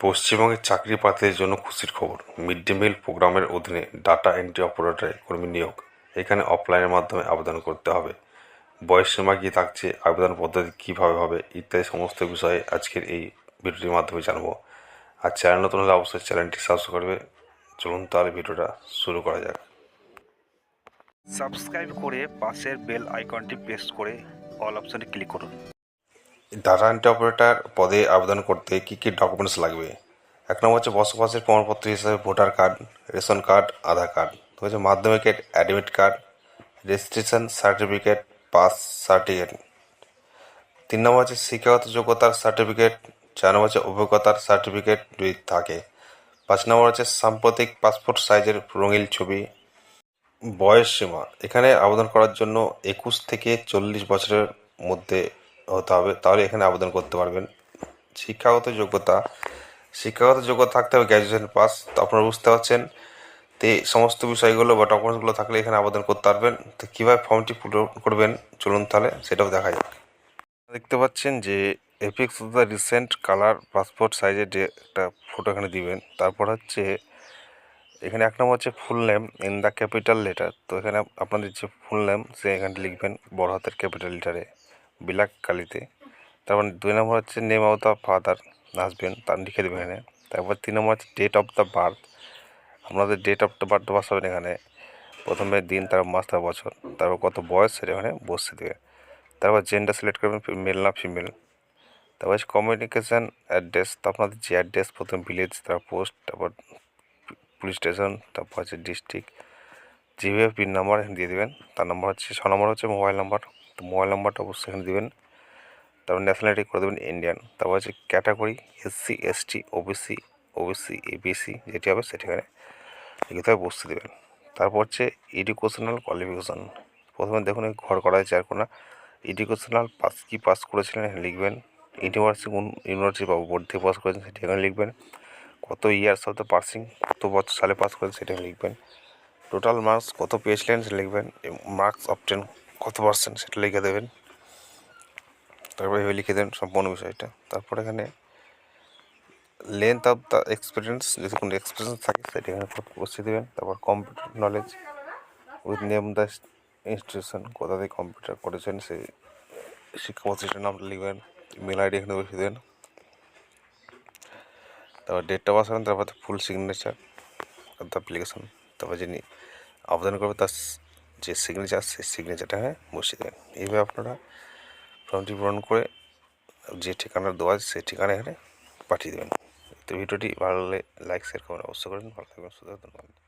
পশ্চিমবঙ্গে চাকরি প্রার্থীদের জন্য খুশির খবর। মিড ডে মিল প্রোগ্রামের অধীনে ডাটা এন্ট্রি অপারেটরে কর্মী নিয়োগ। এখানে অফলাইনের মাধ্যমে আবেদন করতে হবে। বয়স সীমা কী থাকছে, আবেদন পদ্ধতি কীভাবে হবে, ইত্যাদি সমস্ত বিষয়ে আজকের এই ভিডিওটির মাধ্যমে জানব। আর চ্যানেল নতুন হলে অবশ্যই চ্যানেলটি সাবস্ক্রাইব করবে। চলুন তাহলে ভিডিওটা শুরু করা যাক। সাবস্ক্রাইব করে পাশের বেল আইকনটি প্রেস করে অল অপশনে ক্লিক করুন। ডাটা এন্ট্রি অপারেটর পদে আবেদন করতে কী কী ডকুমেন্টস লাগবে? এক নম্বর হচ্ছে বসবাসের প্রমাণপত্র হিসাবে voter card, ration card, Aadhaar card. দু হচ্ছে মাধ্যমিকের admit card registration certificate pass certificate তিন নম্বর হচ্ছে শিক্ষাগত যোগ্যতার সার্টিফিকেট চার নম্বর হচ্ছে অভিজ্ঞতার সার্টিফিকেট যদি থাকে। পাঁচ নম্বর হচ্ছে সাম্প্রতিক পাসপোর্ট সাইজের রঙিন ছবি। বয়স সীমা। এখানে আবেদন করার জন্য একুশ থেকে চল্লিশ বছরের মধ্যে হতে হবে তাহলে এখানে আবেদন করতে পারবেন। শিক্ষাগত যোগ্যতা শিক্ষাগত যোগ্যতা থাকতে হবে গ্র্যাজুয়েশন পাস তো আপনারা বুঝতে পারছেন তো সমস্ত বিষয়গুলো বা ডকুমেন্টসগুলো থাকলে এখানে আবেদন করতে পারবেন। তো কীভাবে ফর্মটি পূরণ করবেন, চলুন তাহলে সেটাও দেখা যাক। দেখতে পাচ্ছেন যে affix the recent colour passport সাইজের যে একটা ফটো এখানে দিবেন, তারপর হচ্ছে এখানে এক নম্বর হচ্ছে full name in the capital letter তো এখানে আপনাদের যে ফুল নেম সে এখানে লিখবেন বড় হাতের ক্যাপিটাল লেটারে ব্ল্যাক কালিতে। তারপর দুই নম্বর হচ্ছে name of the father husband তার লিখে দেবেন এখানে। তারপর তিন নম্বর হচ্ছে ডেট অফ দ্য বার্থ আপনাদের ডেট অফ দ্য বার্থ বসাবেন এখানে। প্রথমে দিন, তারপর মাস তার বছর। তারপর কত বয়স, সেটা এখানে বসে দেবে। তারপর জেন্ডার সিলেক্ট করবেন মেল না ফিমেল তারপর হচ্ছে কমিউনিকেশান অ্যাড্রেস তো আপনাদের যে অ্যাড্রেস প্রথম ভিলেজ তারপর পোস্ট তারপর পুলিশ স্টেশন তারপর হচ্ছে ডিস্ট্রিক্ট জিভিএফ পিন নাম্বার দিয়ে দেবেন। তার নাম্বার হচ্ছে, ছ নম্বর হচ্ছে মোবাইল নাম্বার তো মোবাইল নাম্বারটা অবশ্যই এখানে দেবেন। তারপর ন্যাশনালিটি করে দেবেন ইন্ডিয়ান তারপর হচ্ছে category SC ST OBC OBC ABC যেটি হবে সেটি এখানে লিখিত বসতে দেবেন। তারপর হচ্ছে এডুকেশনাল কোয়ালিফিকেশান প্রথমে দেখুন এই ঘর করা হয়েছে আর কোনো এডুকেশনাল পাস কি পাস করেছিলেন এখানে লিখবেন। ইউনিভার্সিটি কোন ইউনিভার্সিটি বা বোর্ড থেকে পাস করেছেন সেটি এখানে লিখবেন। কত ইয়ার্স অফ দ্য পাসিং কত বছর সালে পাস করেছেন সেটা লিখবেন। টোটাল মার্কস কত পেয়েছিলেন সেটা লিখবেন। মার্কস অপটেন কত পার্সেন্ট সেটা লিখে দেবেন। তারপরে এভাবে লিখে দেবেন সম্পূর্ণ বিষয়টা। তারপর এখানে লেন্থ অফ দ্য এক্সপিরিয়েন্স যদি কোনো এক্সপিরিয়েন্স থাকে, সেটা এখানে বসিয়ে দেবেন। তারপর computer knowledge with name the institution কোথা থেকে কম্পিউটার করেছেন সেই শিক্ষা প্রতিষ্ঠানের নামটা লিখবেন ইমেল আইডি এখানে বসিয়ে দেবেন। তারপর ডেটটা বসাবেন তারপর ফুল সিগনেচার দ্য অ্যাপ্লিকেশন তারপর যিনি আবেদন করবে, তার যে সিগনেচার সেই সিগনেচারটা হ্যাঁ বসিয়ে দেবেন। এইভাবে আপনারা ফর্মটি পূরণ করে যে ঠিকানার দেওয়া আছে সেই ঠিকানা এখানে পাঠিয়ে দেবেন। তো ভিডিওটি ভালো লাগলে লাইক শেয়ার করবেন অবশ্যই করবেন। ভালো থাকবেন ধন্যবাদ